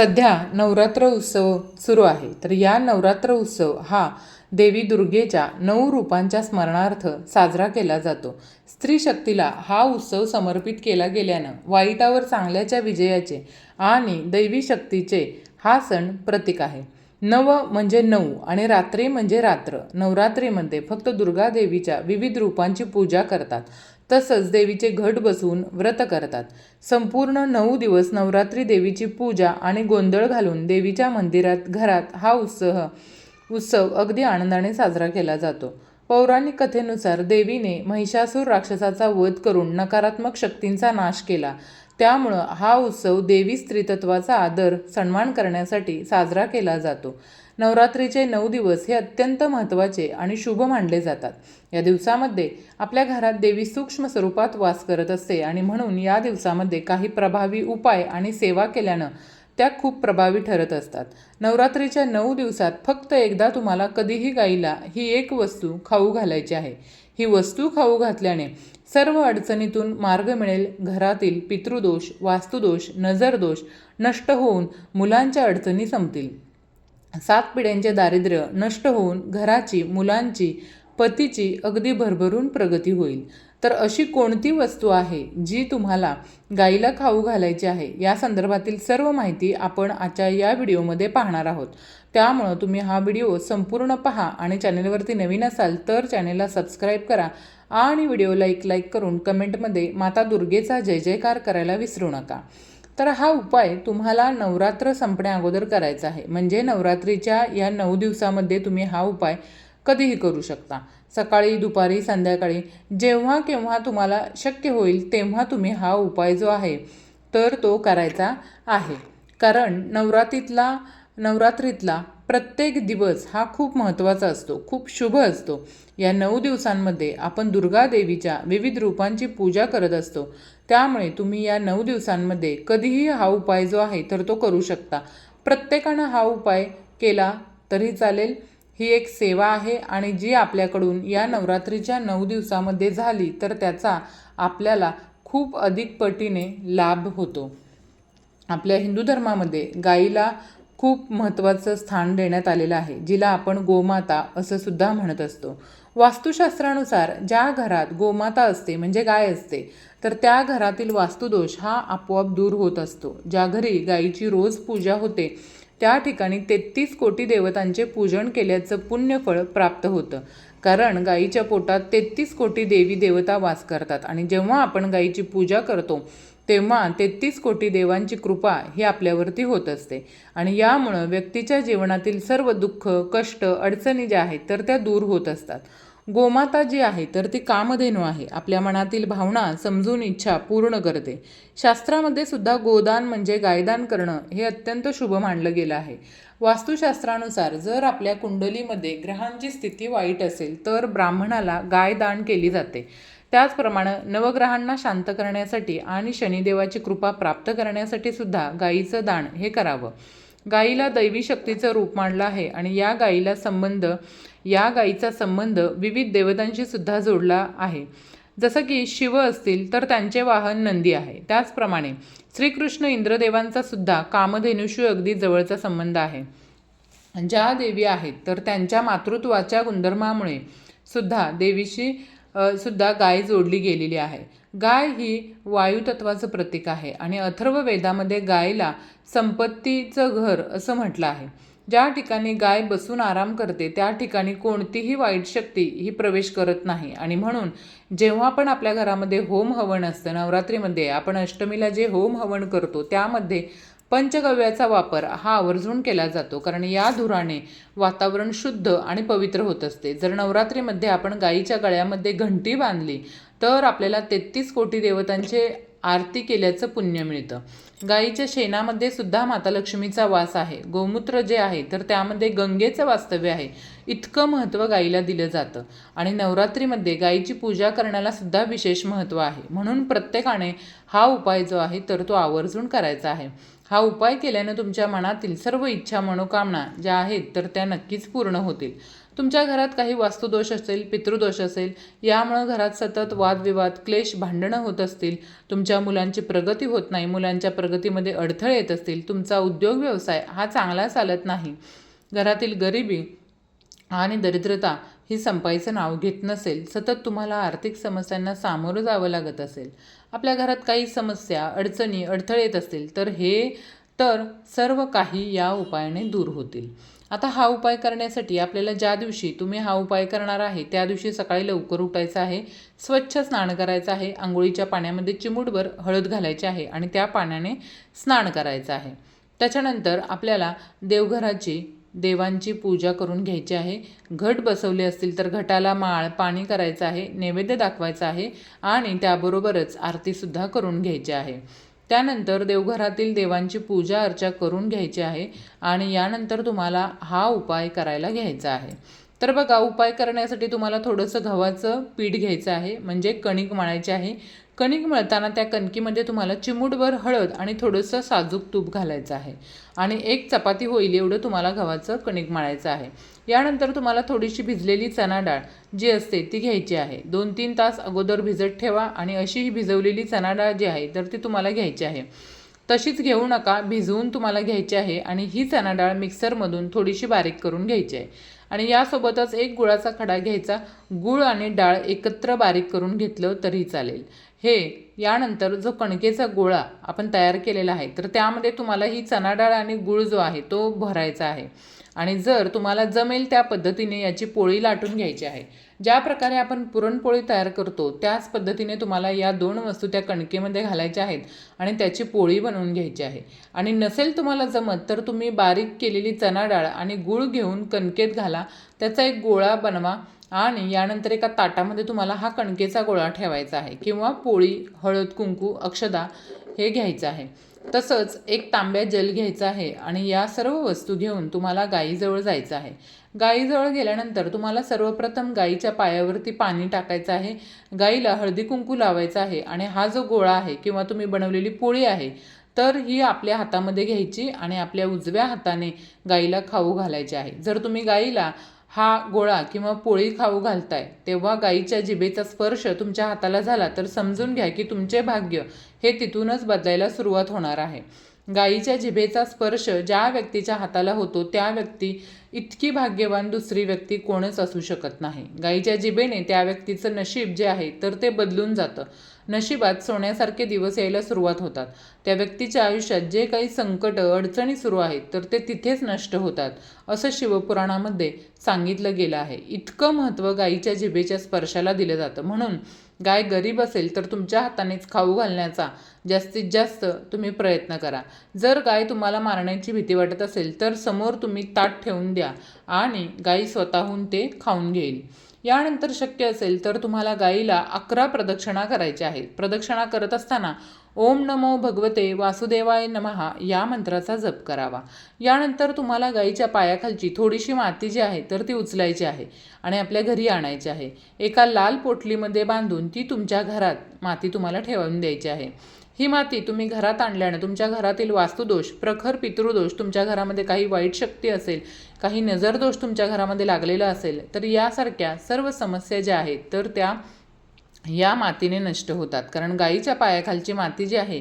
सध्या नवरात्र उत्सव सुरू आहे. तर या नवरात्र उत्सव हा देवी दुर्गेच्या नऊ रूपांच्या स्मरणार्थ साजरा केला जातो. स्त्री शक्तीला हा उत्सव समर्पित केला गेल्यानं वाईटावर चांगल्याच्या विजयाचे आणि दैवी शक्तीचे हा सण प्रतीक आहे. नव म्हणजे नऊ आणि रात्री म्हणजे रात्र. नवरात्रीमध्ये फक्त दुर्गा देवीच्या विविध रूपांची पूजा करतात. तसंच देवीचे घट बसवून व्रत करतात. संपूर्ण नऊ दिवस नवरात्री देवीची पूजा आणि गोंधळ घालून देवीच्या मंदिरात घरात हा उत्सव उत्सव अगदी आनंदाने साजरा केला जातो. पौराणिक कथेनुसार देवीने महिषासूर राक्षसाचा वध करून नकारात्मक शक्तींचा नाश केला. त्यामुळं हा उत्सव देवी स्त्रीतत्वाचा आदर सन्मान करण्यासाठी साजरा केला जातो. नवरात्रीचे नऊ दिवस हे अत्यंत महत्त्वाचे आणि शुभ मानले जातात. या दिवसामध्ये आपल्या घरात देवी सूक्ष्म स्वरूपात वास करत असते आणि म्हणून या दिवसामध्ये काही प्रभावी उपाय आणि सेवा केल्यानं त्या खूप प्रभावी ठरत असतात. नवरात्रीच्या नऊ दिवसात फक्त एकदा तुम्हाला कधीही गाईला ही एक वस्तू खाऊ घालायची आहे. ही वस्तू खाऊ घातल्याने सर्व अडचणीतून मार्ग मिळेल. घरातील पितृदोष वास्तुदोष नजरदोष नष्ट होऊन मुलांच्या अडचणी संपतील. सात पिढ्यांचे दारिद्र्य नष्ट होऊन घराची मुलांची पतीची अगदी भरभरून प्रगती होईल. तर अशी कोणती वस्तू आहे जी तुम्हाला गाईला खाऊ घालायची आहे? या संदर्भातील सर्व माहिती आपण आजच्या या व्हिडिओमध्ये पाहणार आहोत. त्यामुळं तुम्ही हा व्हिडिओ संपूर्ण पहा आणि चॅनलवरती नवीन असाल तर चॅनलला सबस्क्राईब करा आणि व्हिडिओला एक लाईक करून कमेंटमध्ये माता दुर्गेचा जय जयकार करायला विसरू नका. तर हा उपाय तुम्हाला नवरात्र संपण्या अगोदर करायचा आहे. म्हणजे नवरात्रीच्या या नऊ दिवसामध्ये तुम्ही हा उपाय कधीही करू शकता. सकाळी दुपारी संध्याकाळी जेव्हा केव्हा तुम्हाला शक्य होईल तेव्हा तुम्ही हा उपाय जो आहे तर तो करायचा आहे. कारण नवरात्रीतला नवरात्रीतला प्रत्येक दिवस हा खूप महत्त्वाचा असतो खूप शुभ असतो. या नऊ दिवसांमध्ये आपण दुर्गा देवीच्या विविध रूपांची पूजा करत असतो. त्यामुळे तुम्ही या नऊ दिवसांमध्ये कधीही हा उपाय जो आहे तर तो करू शकता. प्रत्येकानं हा उपाय केला तरी चालेल. ही एक सेवा आहे आणि जी आपल्याकडून या नवरात्रीच्या नऊ दिवसामध्ये झाली तर त्याचा आपल्याला खूप अधिक पटीने लाभ होतो. आपल्या हिंदू धर्मामध्ये गाईला खूप महत्त्वाचं स्थान देण्यात आलेलं आहे जिला आपण गोमाता असं सुद्धा म्हणत असतो. वास्तुशास्त्रानुसार ज्या घरात गोमाता असते म्हणजे गाय असते तर त्या घरातील वास्तुदोष हा आपोआप दूर होत असतो. ज्या घरी गायीची रोज पूजा होते त्या ठिकाणी तेहतीस कोटी देवतांचे पूजन केल्याचं पुण्यफळ प्राप्त होतं. कारण गायीच्या पोटात तेहतीस कोटी देवी देवता वास करतात आणि जेव्हा आपण गायीची पूजा करतो तेव्हा तेहतीस कोटी देवांची कृपा ही आपल्यावरती होत असते. आणि यामुळं व्यक्तीच्या जीवनातील सर्व दुःख कष्ट अडचणी ज्या आहेत तर त्या दूर होत असतात. गोमाता जी आहे तर ती कामधेनू आहे. आपल्या मनातील भावना समजून इच्छा पूर्ण करते. शास्त्रामध्ये सुद्धा गोदान म्हणजे गायदान करणं हे अत्यंत शुभ मानलं गेलं आहे. वास्तुशास्त्रानुसार जर आपल्या कुंडलीमध्ये ग्रहांची स्थिती वाईट असेल तर ब्राह्मणाला गायदान केली जाते. त्याचप्रमाणे नवग्रहांना शांत करण्यासाठी आणि शनिदेवाची कृपा प्राप्त करण्यासाठी सुद्धा गायीचं दान हे करावं. गाईला दैवी शक्तीचं रूप मांडलं आहे आणि या गाईला संबंध या गाईचा संबंध विविध देवतांशी सुद्धा जोडला आहे. जसं की शिव असतील तर त्यांचे वाहन नंदी आहे. त्याचप्रमाणे श्रीकृष्ण इंद्रदेवांचा सुद्धा कामधेनुशी अगदी जवळचा संबंध आहे. ज्या देवी आहेत तर त्यांच्या मातृत्वाच्या गुणधर्मामुळे सुद्धा देवीशी सुद्धा गाय जोडली गेलेली आहे. गाय ही वायुतत्वाचं प्रतीक आहे आणि अथर्व वेदामध्ये गायला संपत्तीचं घर असं म्हटलं आहे. ज्या ठिकाणी गाय बसून आराम करते त्या ठिकाणी कोणतीही वाईट शक्ती ही प्रवेश करत नाही. आणि म्हणून जेव्हा पण आपल्या घरामध्ये होम हवन असतं नवरात्रीमध्ये आपण अष्टमीला जे होम हवन करतो त्यामध्ये पंचगव्याचा वापर हा आवर्जून केला जातो कारण या धुराने वातावरण शुद्ध आणि पवित्र होत असते. जर नवरात्रीमध्ये आपण गाईच्या गळ्यामध्ये घंटी बांधली तर आपल्याला तेहतीस कोटी देवतांचे आरती केल्याचं पुण्य मिळतं. गाईच्या शेणामध्ये सुद्धा माता लक्ष्मीचा वास आहे. गोमूत्र जे आहे तर त्यामध्ये गंगेचं वास्तव्य आहे. इतकं महत्त्व गाईला दिलं जातं. आणि नवरात्रीमध्ये गाईची पूजा करण्याला सुद्धा विशेष महत्त्व आहे. म्हणून प्रत्येकाने हा उपाय जो आहे तर तो आवर्जून करायचा आहे. हा उपाय केल्यानं तुमच्या मनातील सर्व इच्छा मनोकामना ज्या आहेत तर त्या नक्कीच पूर्ण होतील. तुमच्या घरात काही वास्तुदोष असेल पितृदोष असेल यामुळं घरात सतत वादविवाद क्लेश भांडणं होत असतील तुमच्या मुलांची प्रगती होत नाही मुलांच्या प्रगतीमध्ये अडथळे येत असतील तुमचा उद्योग व्यवसाय हा चांगला चालत नाही. घरातील गरिबी आणि दरिद्रता ही संपायचं नाव घेत नसेल सतत तुम्हाला आर्थिक समस्यांना सामोरं जावं लागत असेल. आपल्या घरात काही समस्या अडचणी अडथळे येत असतील तर हे तर सर्व काही या उपायाने दूर होतील. आता हा उपाय करण्यासाठी आपल्याला ज्या दिवशी तुम्ही हा उपाय करणार आहे त्या दिवशी सकाळी लवकर उठायचं आहे स्वच्छ स्नान करायचं आहे आंघोळीच्या पाण्यामध्ये चिमूटभर हळद घालायची आहे आणि त्या पाण्याने स्नान करायचं आहे. त्याच्यानंतर आपल्याला देवघराची देवांची पूजा करून घ्यायची आहे. घट बसवले असतील तर घटाला माळ पाणी करायचं आहे नैवेद्य दाखवायचं आहे आणि त्याबरोबरच आरतीसुद्धा करून घ्यायची आहे. त्यानंतर देवघरातील देवांची पूजा अर्चा करून घ्यायची आहे आणि यानंतर तुम्हाला हा उपाय करायला घ्यायचा आहे. तर बघा उपाय करण्यासाठी तुम्हाला थोडंसं गव्हाचं पीठ घ्यायचं आहे म्हणजे कणिक मळायची आहे. कणिक मळताना त्या कणकीमध्ये तुम्हाला चिमूटभर हळद आणि थोडंसं साजूक तूप घालायचं आहे. आणि एक चपाती होईल एवढं तुम्हाला गव्हाचं कणिक मळायचं आहे. यानंतर तुम्हाला थोडीशी भिजलेली चणा डाळ जी असते ती घ्यायची आहे. दोन तीन तास अगोदर भिजत ठेवा आणि अशी ही भिजवलेली चणा डाळ जी आहे तर ती तुम्हाला घ्यायची आहे. तशीच घेऊ नका भिजवून तुम्हाला घ्यायची आहे आणि ही चणा डाळ मिक्सरमधून थोडीशी बारीक करून घ्यायची आहे. आणि यासोबतच एक गुळाचा खडा घ्यायचा. गुळ आणि डाळ एकत्र बारीक करून घेतलं तरी चालेल. हे यानंतर जो कणकेचा गोळा आपण तयार केलेला आहे तर त्यामध्ये तुम्हाला ही चना डाळ आणि गुळ जो आहे तो भरायचा आहे. आणि जर तुम्हाला जमेल त्या पद्धतीने याची पोळी लाटून घ्यायची आहे. ज्या प्रकारे आपण पुरणपोळी तयार करतो त्याच पद्धतीने तुम्हाला या दोन वस्तू त्या कणकेमध्ये घालायच्या आहेत आणि त्याची पोळी बनवून घ्यायची आहे. आणि नसेल तुम्हाला जमत तर तुम्ही बारीक केलेली चणा डाळ आणि गूळ घेऊन कणकेत घाला. त्याचा एक गोळा बनवा आणि यानंतर एका ताटामध्ये तुम्हाला हा कणकेचा गोळा ठेवायचा आहे किंवा पोळी हळद कुंकू अक्षदा हे घ्यायचं आहे. तसंच एक तांब्या जल घ्यायचा आहे आणि या सर्व वस्तू घेऊन तुम्हाला गाईजवळ जायचं आहे. गाईजवळ गेल्यानंतर तुम्हाला सर्वप्रथम गाईच्या पायावरती पाणी टाकायचं आहे. गाईला हळदी कुंकू लावायचा आहे आणि हा जो गोळा आहे किंवा तुम्ही बनवलेली पोळी आहे तर ही आपल्या हातामध्ये घ्यायची आणि आपल्या उजव्या हाताने गाईला खाऊ घालायची आहे. जर तुम्ही गाईला हा गोळा किंवा पोळी खाऊ घालताय तेव्हा गाईच्या जिभेचा स्पर्श तुमच्या हाताला झाला तर समजून घ्या की तुमचे भाग्य हे तिथूनच बदलायला सुरुवात होणार आहे. गाईच्या जिभेचा स्पर्श ज्या व्यक्तीच्या हाताला होतो त्या व्यक्ती इतकी भाग्यवान दुसरी व्यक्ती कोणच असू शकत नाही. गाईच्या जिभेने त्या व्यक्तीचं नशीब जे आहे तर ते बदलून जातं. नशिबात सोन्यासारखे दिवस यायला सुरुवात होतात. त्या व्यक्तीच्या आयुष्यात जे काही संकट अडचणी सुरू आहेत तर ते तिथेच नष्ट होतात असं शिवपुराणामध्ये सांगितलं गेलं आहे. इतकं महत्त्व गाईच्या जिभेच्या स्पर्शाला दिलं जातं. म्हणून गाय गरीब असेल तर तुमच्या हातानेच खाऊ घालण्याचा जास्तीत जास्त तुम्ही प्रयत्न करा. जर गाय तुम्हाला मारण्याची भीती वाटत असेल तर समोर तुम्ही ताट ठेवून द्या आणि गाय स्वतःहून ते खाऊन घेईल. यानंतर शक्य असेल तर तुम्हाला गाईला अकरा प्रदक्षिणा करायच्या आहेत. प्रदक्षिणा करत असताना ओम नमो भगवते वासुदेवाय नमहा या मंत्राचा जप करावा. यानंतर तुम्हाला गाईच्या पायाखालची थोडीशी माती जी आहे तर ती उचलायची आहे आणि आपल्या घरी आणायची आहे. एका लाल पोटलीमध्ये बांधून ती तुमच्या घरात माती तुम्हाला ठेवून द्यायची आहे. ही माती तुम्ही घरात आणल्यानं तुमच्या घरातील वास्तुदोष प्रखर पितृदोष तुमच्या घरामध्ये काही वाईट शक्ती असेल काही नजरदोष तुमच्या घरामध्ये लागलेला असेल तर यासारख्या सर्व समस्या ज्या आहेत तर त्या या मातीने नष्ट होतात. कारण गाईच्या पायाखालची माती जी आहे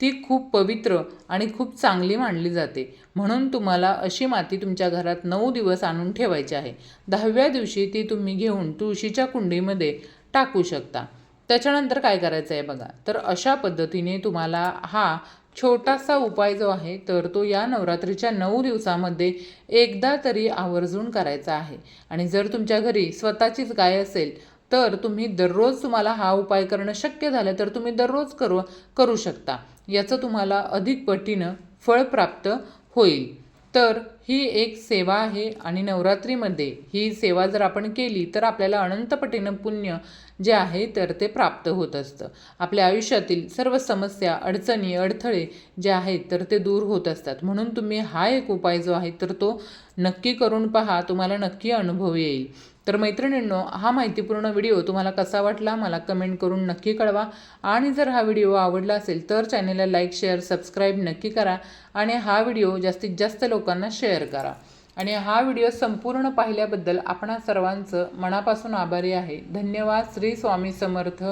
ती खूप पवित्र आणि खूप चांगली मानली जाते. म्हणून तुम्हाला अशी माती तुमच्या घरात नऊ दिवस आणून ठेवायची आहे. दहाव्या दिवशी ती तुम्ही घेऊन तुळशीच्या कुंडीमध्ये टाकू शकता. त्याच्यानंतर काय करायचं आहे बघा? तर अशा पद्धतीने तुम्हाला हा छोटासा उपाय जो आहे तर तो या नवरात्रीच्या नऊ दिवसामध्ये एकदा तरी आवर्जून करायचा आहे. आणि जर तुमच्या घरी स्वतःचीच गाय असेल तर तुम्ही दररोज तुम्हाला हा उपाय करणं शक्य झालं तर तुम्ही दररोज करू करू शकता. याचं तुम्हाला अधिक पटीनं फळ प्राप्त होईल. तर ही एक सेवा आहे आणि नवरात्रीमध्ये ही सेवा जर आपण केली तर आपल्याला अनंतपटीनं पुण्य जे आहे तर ते प्राप्त होत असतं. आपल्या आयुष्यातील सर्व समस्या अडचणी अडथळे जे आहेत तर ते दूर होत असतात. म्हणून तुम्ही हा एक उपाय जो आहे तर तो नक्की करून पहा तुम्हाला नक्की अनुभव येईल. तर मैत्रिणींनो हा माहितीपूर्ण व्हिडिओ तुम्हाला कसा वाटला मला कमेंट करून नक्की कळवा. आणि जर हा व्हिडिओ आवडला असेल तर चॅनेलला लाईक शेअर सबस्क्राईब नक्की करा आणि हा व्हिडिओ जास्तीत जास्त लोकांना शेअर करा. आणि हा व्हिडिओ संपूर्ण पाहिल्याबद्दल आपणा सर्वांचं मनापासून आभारी आहे. धन्यवाद. श्री स्वामी समर्थ.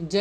जय